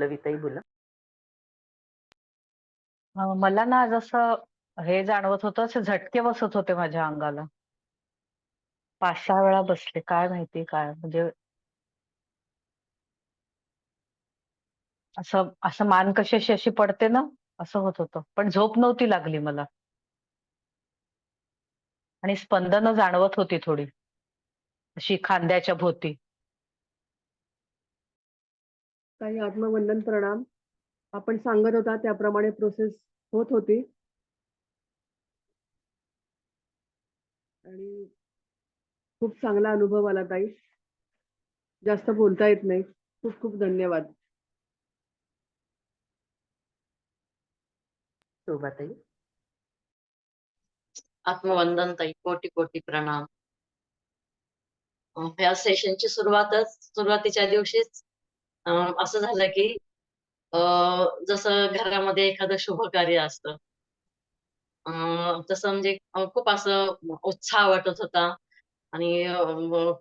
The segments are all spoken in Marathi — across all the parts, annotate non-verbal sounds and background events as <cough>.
लविताई बोला. मला ना जसं हे जाणवत होतं, असे झटके बसत होते माझ्या अंगाला. 5-6 वेळा बसले. काय माहिती काय म्हणजे असं असं मान कशी अशी अशी पडते ना, असं होत होतं. पण झोप नव्हती लागली मला. आणि स्पंदनं जाणवत होती थोडी. अशी खांद्याच्या भोवती. ताई आत्मवंदन प्रणाम. आपण सांगत होता त्याप्रमाणे प्रोसेस होत होती. आणि खूप चांगला अनुभव आला ताई. जास्त बोलता येत नाही. खूप खूप धन्यवाद. शोभाताई. आत्मवंदन ताई. कोटी कोटी प्रणाम. ह्या सेशनची सुरुवातच सुरुवातीच्या दिवशीच असं झालं की अ, जसं घरामध्ये एखादं शुभ कार्य असतं. तसं म्हणजे खूप असं उत्साह वाटत होता आणि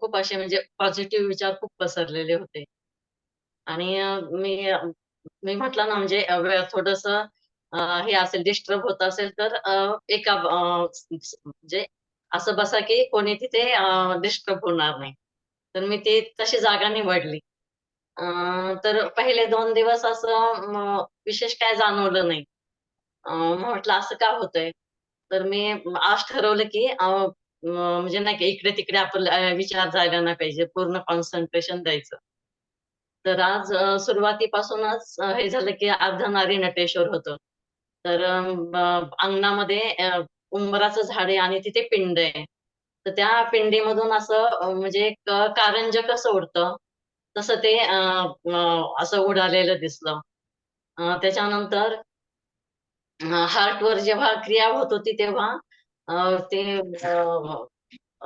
खूप असे म्हणजे पॉझिटिव्ह विचार खूप पसरलेले होते. आणि मी मी म्हटलं ना म्हणजे थोडस थोडंसं हे असेल डिस्टर्ब होत असेल तर एका स म्हणजे असं बसा की कोणी तिथे डिस्टर्ब होणार नाही. तर मी ती तशी जागा निवडली. तर पहिले दोन दिवस असं विशेष काय जाणवलं नाही. म्हटलं असं का होतंय? तर मी आज ठरवलं की म्हणजे नाही की इकडे-तिकडे आपलं विचार जायला नाही पाहिजे. पूर्ण कॉन्सन्ट्रेशन द्यायचं. तर आज सुरुवातीपासूनच हे झालं की अर्धनारी नटेश्वर होतं. तर अंगणामध्ये उंबराचं झाड आहे आणि तिथे पिंड आहे. तर त्या पिंडीमधून असं म्हणजे एक कसं उडतं, तसं ते असं उडालेलं दिसलं. त्याच्यानंतर हार्टवर जेव्हा क्रिया होत होती तेव्हा ते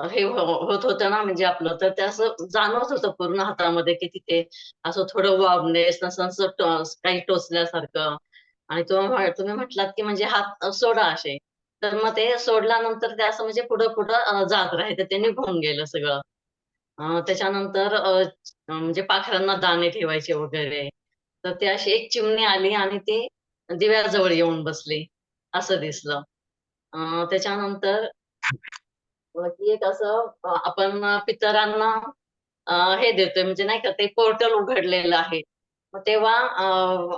हे होत होतं ना म्हणजे आपलं तर ते असं जाणवत होतं पूर्ण हातामध्ये की तिथे असं थोडं वाबनेस असं काही टोचल्यासारखं आणि तुम्ही तुम्ही म्हटलात की म्हणजे हात सोडा असे. तर मग ते सोडल्यानंतर ते असं म्हणजे पुढं-पुढं जात राहायचं. ते निघून गेलं सगळं. त्याच्यानंतर म्हणजे पाखरांना दाणे ठेवायचे वगैरे. तर ते अशी एक चिमणी आली आणि ती दिव्याजवळ येऊन बसली, असं दिसलं. त्याच्यानंतर एक असं आपण पितरांना हे देतोय म्हणजे नाही का ते पोर्टल उघडलेलं आहे. मग तेव्हा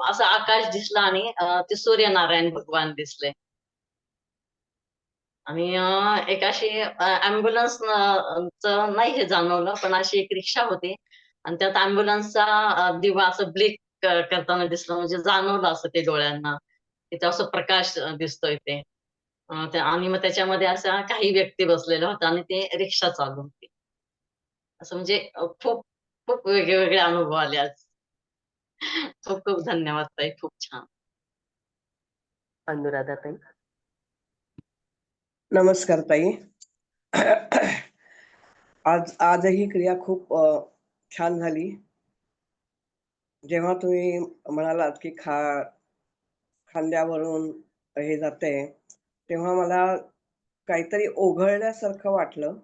असं आकाश दिसलं आणि ते सूर्यनारायण भगवान दिसले. आणि एक अशी अ, ॲम्ब्युलन्स चं नाही हे जाणवलं, पण अशी एक रिक्षा होती आणि त्यात ॲम्ब्युलन्सचा दिवा असं ब्लिंक क करताना दिसलं म्हणजे जाणवलं असं ते डोळ्यांना. तिथे असं प्रकाश अ, दिसतोय ते. अ, त्या आणि मग त्याच्यामध्ये अशा काही व्यक्ती बसलेल्या होत्या आणि ते रिक्षा चालू होती. असं म्हणजे अ, खूप खूप वेगळे-वेगळे अनुभव आले आज. खूप खूप धन्यवाद ताई. खूप छान. अनुराधाताई. नमस्कार ताई. आज आजही क्रिया खूप छान झाली. जेव्हा तुम्ही म्हणालात की खा खांद्यावरून हे जाते तेव्हा मला काहीतरी ओघळल्यासारखं वाटलं.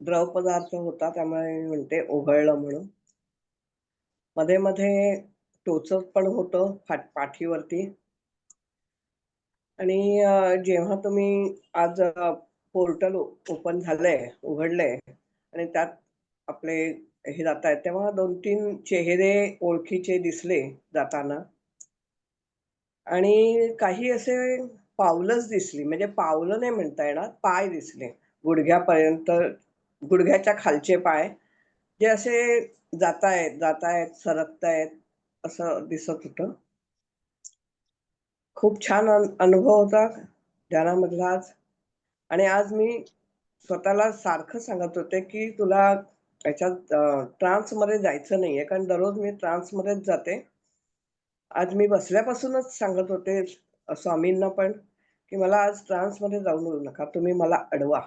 द्रव पदार्थ होता त्यामुळे मी म्हणते ओघळलं म्हणून. मध्ये-मध्ये टोचत पण होतं फाट पाठीवरती. आणि अ, जेव्हा तुम्ही आज अ, पोर्टल ओपन झालंय, उघडलंय आणि त्यात आपले हे जातायत, तेव्हा 2-3 चेहरे ओळखीचे दिसले जाताना. आणि काही असे पावलंच दिसली, म्हणजे पावलं नाही म्हणता येणार, पाय दिसले. गुडघ्यापर्यंत गुडघ्याच्या खालचे पाय, जे असे जातायत, जातायत, सरकतायत असं दिसत होतं. खूप छान अनुभव होता ध्यानामधलाच आज. आणि आज मी स्वतःला सारखं सांगत होते, की तुला याच्यात ट्रान्समध्ये जायचं नाहीये, कारण दररोज मी ट्रान्समध्येच जाते. आज मी बसल्यापासूनच सांगत होते स्वामींना पण, की मला आज ट्रान्समध्ये जाऊ देऊ नका. तुम्ही मला अडवा.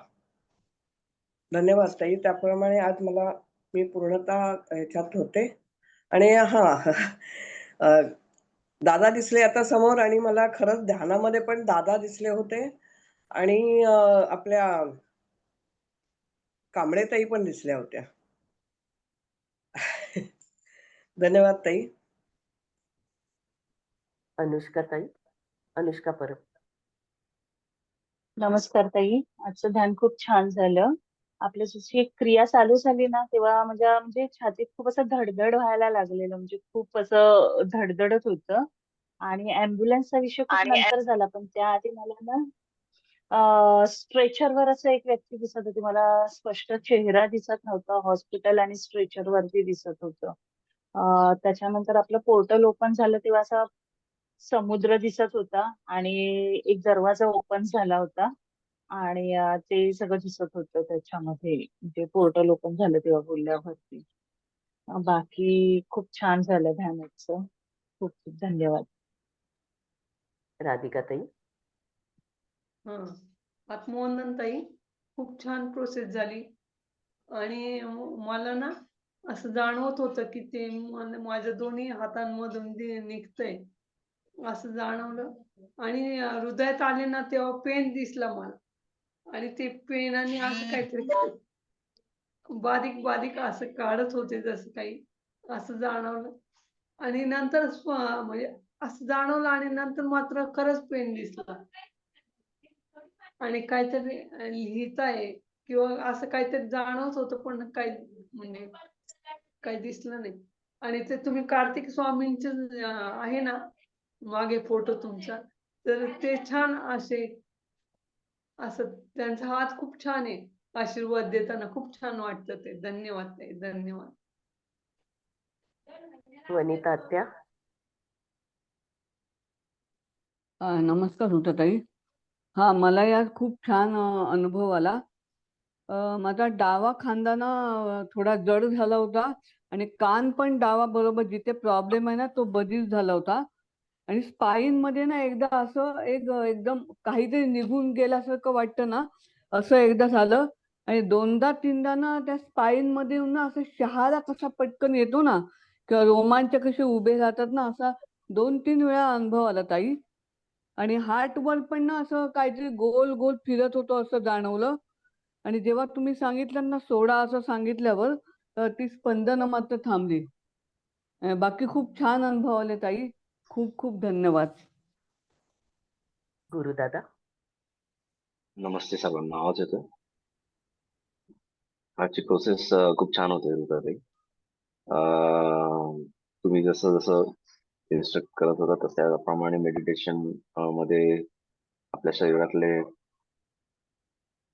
धन्यवाद ताई. त्याप्रमाणे आज मला मी पूर्णतः ह्याच्यात होते. आणि हां, <laughs> दादा दिसले आता समोर आणि मला खरंच ध्यानामध्ये पण दादा दिसले होते. आणि आपल्या कांबळे ताई पण दिसल्या होत्या. धन्यवाद ताई. अनुष्का ताई अनुष्का परब. नमस्कार ताई. आजचं ध्यान खूप छान झालं. आपली जशी एक क्रिया चालू झाली ना तेव्हा माझ्या म्हणजे छातीत खूप असं धडधड व्हायला लागलेलं. म्हणजे खूप असं धडधडत होतं. आणि अँब्युलन्सचा विषय खूप नंतर झाला पण त्याआधी मला ना स्ट्रेचरवर असं एक व्यक्ती दिसत होती. मला स्पष्ट चेहरा दिसत नव्हता. हॉस्पिटल आणि स्ट्रेचर वरती दिसत होतं. अं, त्याच्यानंतर आपलं पोर्टल ओपन झालं तेव्हा असा समुद्र दिसत होता. आणि एक दरवाजा ओपन झाला होता. आणि अं, ते सगळं दिसत होतं त्याच्यामध्ये. म्हणजे पोर्टल ओपन झालं तेव्हा बोलल्यावरती. अं, बाकी खूप छान झालं ध्यानाचं खूप खूप धन्यवाद. राधिका ताई हा. आत्मवंदन ताई खूप छान प्रोसेस झाली. आणि म- मला ना असं जाणवत होतं की ते माझ्या दोन्ही हातांमधून ते निघतंय असं जाणवलं. आणि हृदयात आले ना तेव्हा पेन दिसला मला. आणि ते पेन आणि असं काहीतरी बारीक बारीक असं काढत होते जसं काही असं जाणवलं. आणि नंतर म्हणजे असं जाणवलं आणि नंतर मात्र खरंच पेन दिसला. आणि काहीतरी लिहिताय किंवा असं काहीतरी जाणवत होतं पण काही म्हणजे काही दिसलं नाही. आणि ते तुम्ही कार्तिक स्वामींचे आहे ना मागे फोटो तुमचा. तर ते छान असे असं त्यांचा हात खूप छान आहे. आशीर्वाद देताना खूप छान वाटतं ते. धन्यवाद ताई धन्यवाद. वनिता आत्या. नमस्कार ताई. हा मला यात खूप छान अनुभव आला. माझा डावा खांदा ना अ, थोडा जड झाला होता आणि कान पण डावा बरोबर जिथे प्रॉब्लेम आहे ना तो बधीर झाला होता. आणि स्पाईन मध्ये ना एकदा असं एक एकदम काहीतरी निघून गेल्यासारखं वाटतं ना असं एकदा झालं. आणि दोनदा तीनदा ना त्या स्पाईन मध्ये ना असं शहारा कसा पटकन येतो ना किंवा रोमांच कसे उभे राहतात ना असा दोन तीन वेळा अनुभव आला ताई. आणि हार्टवर पण ना असं काहीतरी गोल गोल फिरत होतो असं जाणवलं. आणि जेव्हा तुम्ही सांगितलं ना सोडा असं सांगितल्यावर तर ती स्पंदनं मात्र थांबली. बाकी खूप छान अनुभव आले ताई. खूप खूप धन्यवाद. गुरुदादा. नमस्ते सर्वांना आवाज येतो आजची प्रोसेस खूप छान होते अं, तुम्ही जसं जसं इन्स्ट्रक्ट करत होता तसं त्याप्रमाणे मेडिटेशनमध्ये आपल्या शरीरातले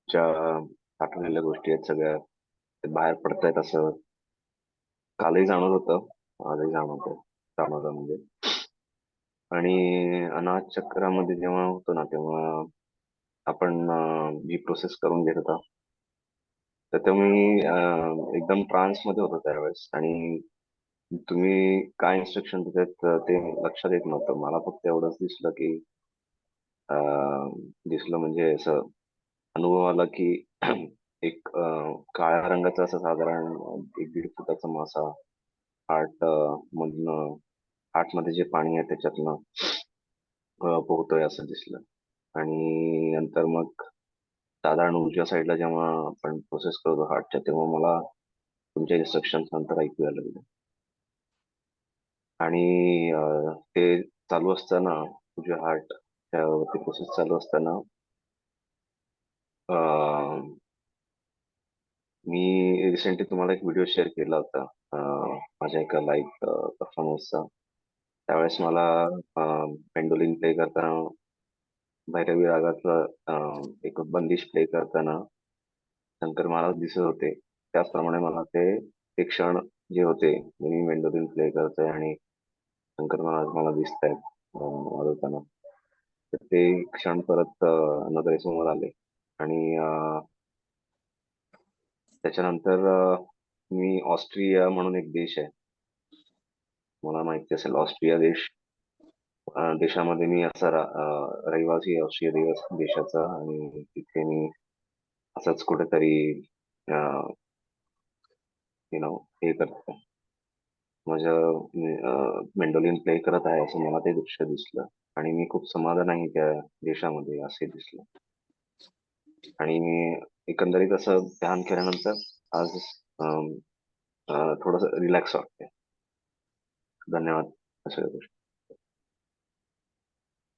ज्या साठवलेल्या गोष्टी आहेत सगळ्या ते बाहेर पडतायत असं कालही जाणवत होतं आजही जाणवत जाणवतं म्हणजे. आणि अनाथ चक्रामध्ये जेव्हा होतो ना तेव्हा आपण अं, जी प्रोसेस करून घेत होता तर तेव्हा मी एकदम ट्रान्समध्ये होतो त्यावेळेस. आणि तुम्ही काय इन्स्ट्रक्शन देतात ते लक्षात येत नव्हतं. मला फक्त एवढंच दिसलं की दिसलं म्हणजे असं अनुभव आला की <clears throat> एक काळ्या रंगाचा असं साधारण एक दीड फुटाचा मासा हार्ट मधनं हार्टमध्ये जे पाणी आहे त्याच्यातनं पोहतोय असं दिसलं. आणि नंतर मग साधारण उजव्या साईडला जेव्हा आपण प्रोसेस करतो हार्टच्या तेव्हा मला तुमच्या इन्स्ट्रक्शन नंतर ऐकू यायला लागले. आणि ते चालू असताना उजव्या हार्ट त्यावरती प्रोसेस चालू असताना मी रिसेंटली तुम्हाला एक व्हिडिओ शेअर केला होता माझ्या एका लाईव्ह परफॉर्मन्सचा त्यावेळेस मला पेंडोलिन प्ले करताना भैरवी रागातलं एक बंदिश प्ले करताना शंकर महाराज दिसत होते. त्याचप्रमाणे मला ते ते क्षण जे होते जे मी मेंडोलिन प्ले करतोय आणि शंकर महाराज मला दिसत आहेत वाजवताना. तर ते क्षण परत अं, नजरेसमोर आले. आणि त्याच्यानंतर मी ऑस्ट्रिया म्हणून एक देश आहे. मला माहिती असेल ऑस्ट्रिया देश. देशामध्ये मी असा रहिवासी ऑस्ट्रिया दिवस देशाचा. आणि तिथे मी असंच कुठेतरी यु नो हे करतो. माझं मेंडोलिन प्ले करत आहे असं मला ते दृश्य दिसलं. आणि मी खूप समाधान आहे त्या देशामध्ये असे दिसलं. आणि एकंदरीत असं ध्यान केल्यानंतर आज थोडस रिलॅक्स वाटते धन्यवाद. अशा गोष्टी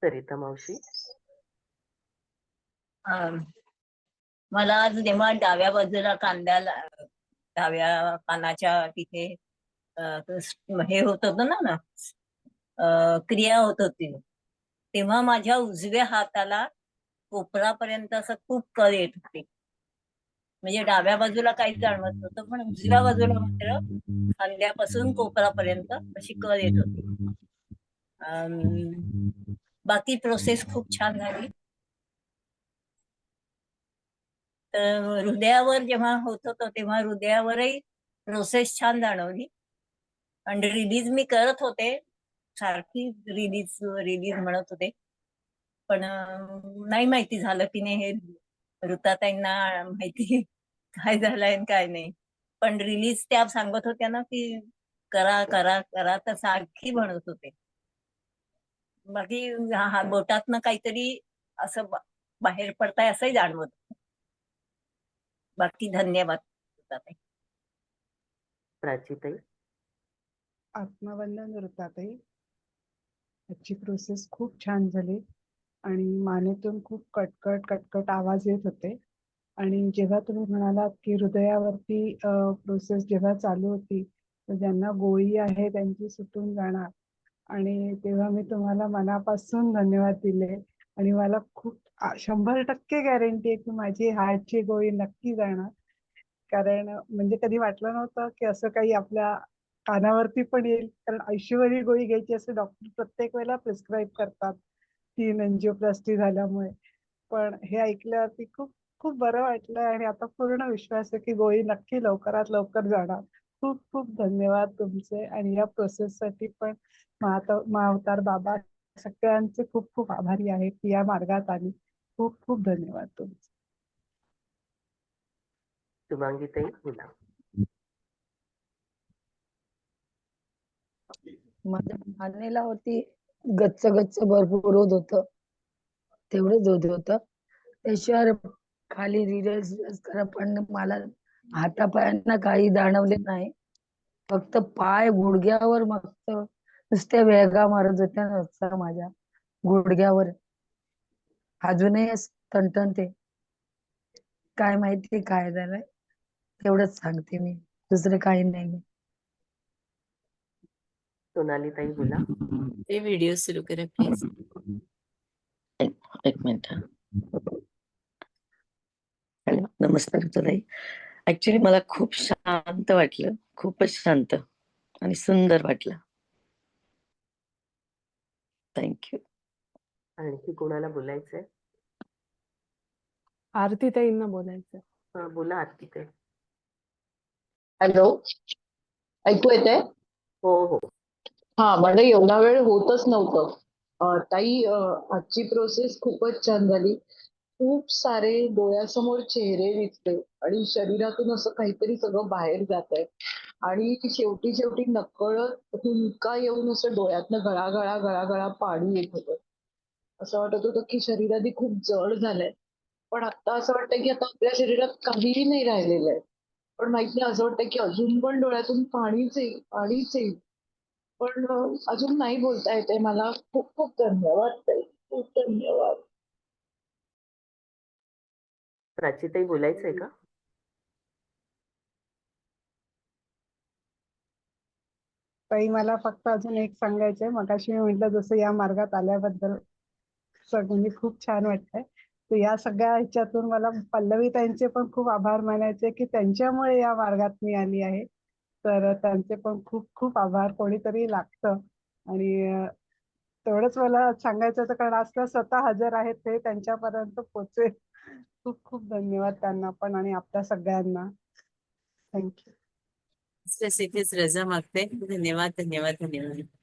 सरिता मावशी. मला आज जेव्हा डाव्या बाजूला कांद्याला डाव्या कानाच्या तिथे हे होत होतं ना ना क्रिया होत होती. तेव्हा माझ्या उजव्या हाताला कोपरापर्यंत असं खूप कळ येत होते. म्हणजे डाव्या बाजूला काहीच जाणवत नव्हतं पण उजव्या बाजूला मात्र खांद्यापासून कोपरापर्यंत अशी कर येत होती. बाकी प्रोसेस खूप छान झाली. तर हृदयावर जेव्हा होत होतं तेव्हा हृदयावरही प्रोसेस छान जाणवली. आणि रिलीज मी करत होते सारखी रिलीज रिलीज म्हणत होते. पण नाही माहिती झालं की नाही हे ऋताताईंना माहिती काय झालंय आणि काय नाही. पण रिलीज त्या सांगत होत्या ना की करा करा करा तर सारखी म्हणत होते. बाकी हा हा बोटातनं काहीतरी असं बाहेर पडताय असंही जाणवत. बाकी धन्यवाद. प्राचीताई. आत्मवंदन वृत्ताताई आजची प्रोसेस खूप छान झाली आणि मानेतून खूप कटकट कटकट आवाज येत होते. आणि जेव्हा तुम्ही म्हणालात की हृदयावरती प्रोसेस जेव्हा चालू होती तर ज्यांना गोळी आहे त्यांची सुटून जाणार. आणि तेव्हा मी तुम्हाला मनापासून धन्यवाद दिले. आणि मला खूप शंभर टक्के गॅरंटी आहे की माझी हार्टची गोळी नक्की जाणार. कारण म्हणजे कधी वाटलं नव्हतं की असं काही आपल्या कानावरती पण येईल. कारण आयुष्यभरी गोळी घ्यायची असे डॉक्टर प्रत्येक वेळेला प्रिस्क्राईब करतात. तीन एंजिओप्लास्टी झाल्यामुळे. पण हे ऐकल्यावरती खूप खूप बरं वाटलं आणि आता पूर्ण विश्वास आहे की गोळी नक्की लवकरात लवकर जाणार. खूप खूप धन्यवाद तुमचे आणि या प्रोसेससाठी पण महात महाअवतार बाबा सगळ्यांचे खूप खूप आभारी आहे की या मार्गात आली. खूप खूप धन्यवाद तुमचे. शुभांगीताई बोला माझ्या मानेला होती. गच्च गच्च भरपूर होत होत. तेवढंच होत होत. त्याशिवाय खाली रिलॅक्स करा पण मला हातापायांना काही जाणवले नाही. फक्त पाय गुडघ्यावर मस्त नुसत्या वेगा मारत होत्या माझ्या. गुडघ्यावर. अजूनही तणतणते. काय माहिती काय झालंय? तेवढंच सांगते मी. दुसरं काही नाही सोनालीताई बोला. ते व्हिडिओ सुरू करा प्लीज एक मिनिट. हॅलो नमस्कार ताई ऍक्च्युली मला खूप शांत वाटलं. खूपच शांत आणि सुंदर वाटलं. थँक्यू आणखी कोणाला बोलायचंय? आरती ताईंना बोलायचं हा बोला आरतीताई. हॅलो. ऐकू येतंय? हो हो. हा मला एवढा वेळ होतच नव्हतं. अं, ताई अं, आजची प्रोसेस खूपच छान झाली. खूप सारे डोळ्यासमोर चेहरे दिसते आणि शरीरातून असं काहीतरी सगळं बाहेर जात आहे आणि शेवटी शेवटी नकळत हुंदका येऊन असं डोळ्यातनं गळा गळा गळा गळा पाणी येत होतं. असं वाटत होतं की शरीर खूप जड झालंय. पण आता असं वाटतं की आता आपल्या शरीरात काहीही नाही राहिलेलं आहे. पण माहीत नाही असं वाटतं की अजून पण डोळ्यातून पाणीच येईल पाणीच येईल. पण अजून नाही बोलता येते मला. खूप खूप धन्यवाद ताई. खूप धन्यवाद. प्राचीताई बोलायचंय का? ताई मला फक्त अजून एक सांगायचंय. मगाशी मी म्हटलं जसं या मार्गात आल्याबद्दल म्हणजे खूप छान वाटतंय. तर या सगळ्या ह्याच्यातून मला पल्लवी त्यांचे पण खूप आभार मानायचे की त्यांच्यामुळे या मार्गात मी आली आहे. तर त्यांचे पण खूप खूप आभार. कोणीतरी लागतं. आणि तेवढंच मला सांगायचं होतं कारण आज त्या स्वतः हजर आहेत ते त्यांच्यापर्यंत पोचेल खूप खूप धन्यवाद त्यांना पण आणि आपल्या सगळ्यांना. थँक्यू इथेच रजा मागते. धन्यवाद धन्यवाद धन्यवाद.